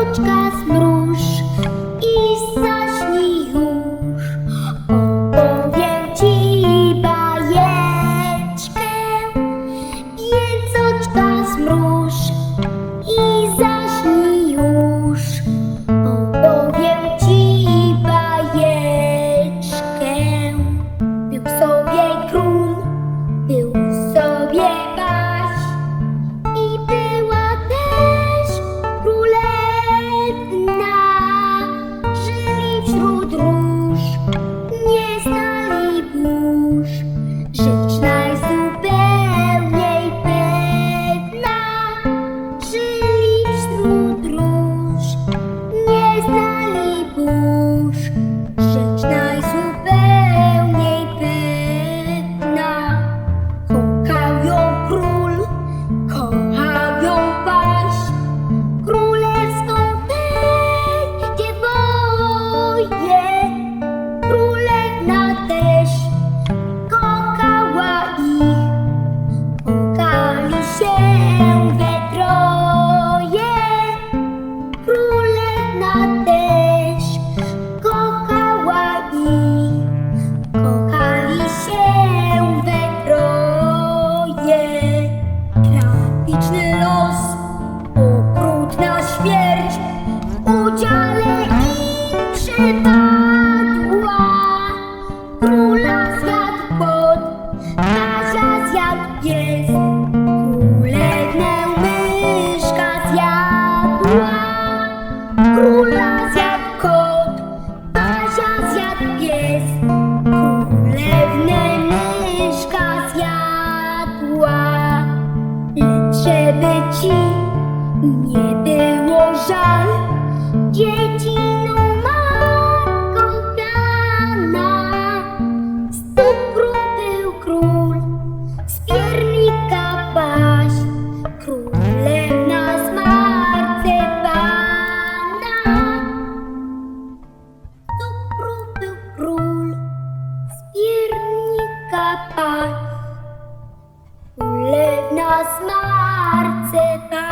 Ручка з мру. Pies, Królewnę myszka zjadła. Króla zjadł kot, Kasia zjadł pies, Królewnę myszka zjadła. Lecz żeby ci nie było Улыбнулась Марципан.